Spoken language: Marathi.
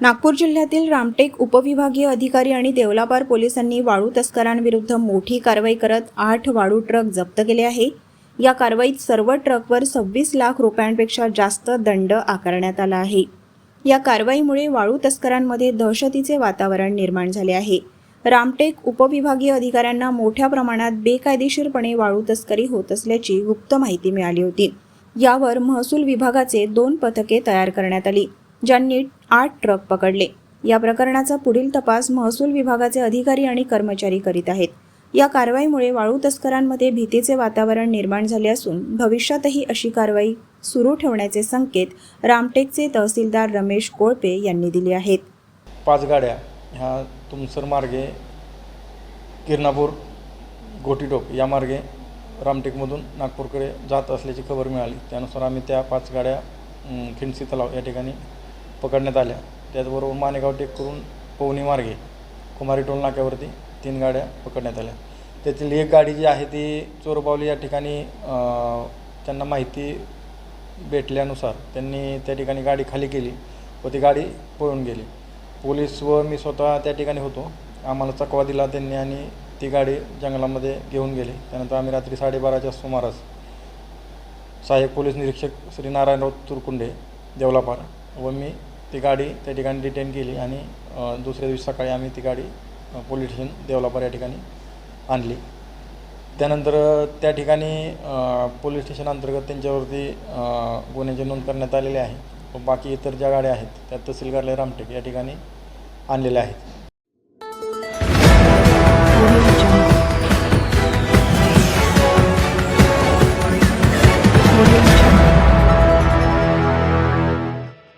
नागपूर जिल्ह्यातील रामटेक उपविभागीय अधिकारी आणि देवलापार पोलिसांनी वाळू तस्करांविरुद्ध मोठी कारवाई करत आठ वाळू ट्रक जप्त केले आहे. या कारवाईत सर्व ट्रकवर सव्वीस लाख रुपयांपेक्षा जास्त दंड आकारण्यात आला आहे. या कारवाईमुळे वाळू तस्करांमध्ये दहशतीचे वातावरण निर्माण झाले आहे. रामटेक उपविभागीय अधिकाऱ्यांना मोठ्या प्रमाणात बेकायदेशीरपणे वाळू तस्करी होत असल्याची गुप्त माहिती मिळाली होती. यावर महसूल विभागाचे दोन पथके तयार करण्यात आली ज्यांनी आठ ट्रक पकडले. या प्रकरणाचा पुढील तपास महसूल विभागाचे अधिकारी आणि कर्मचारी करीत आहेत. या कारवाईमुळे वाळू तस्करांमध्ये भीतीचे वातावरण निर्माण झाले असून भविष्यातही अशी कारवाई सुरू ठेवण्याचे संकेत रामटेकचे तहसीलदार रमेश कोळपे यांनी दिले आहेत. पाच गाड्या ह्या तुमसर मार्गे किरणापूर गोटीटोक या मार्गे रामटेकमधून नागपूरकडे जात असल्याची खबर मिळाली. त्यानुसार आम्ही त्या पाच गाड्या खिंडसी तलाव या ठिकाणी पकडण्यात आल्या. त्याचबरोबर मानेगाव टेक करून पवनी मार्गे कुमारी टोल नाक्यावरती तीन गाड्या पकडण्यात आल्या. त्यातील एक गाडी जी आहे ती चोरबावली या ठिकाणी त्यांना माहिती भेटल्यानुसार त्यांनी त्या ठिकाणी गाडी खाली केली व ती गाडी पळून गेली. पोलीस व मी स्वतः त्या ठिकाणी होतो. आम्हाला चकवा दिला त्यांनी आणि ती गाडी जंगलामध्ये घेऊन गेली. त्यानंतर आम्ही रात्री साडेबाराच्या सुमारास सहाय्यक पोलीस निरीक्षक श्री नारायणराव तुरकुंडे देवलापार व मी ती गाडी त्या ठिकाणी डिटेन केली आणि दुसऱ्या दिवशी सकाळी आम्ही ती गाडी पोलीस स्टेशन देवलापार या ठिकाणी आणली. त्यानंतर त्या ठिकाणी पोलीस स्टेशन अंतर्गत त्यांच्यावरती गुन्ह्याची नोंद करण्यात आलेली आहे व बाकी इतर ज्या गाड्या आहेत त्या तहसील कार्यालय रामटेक या ठिकाणी आणलेल्या आहेत. Thank you.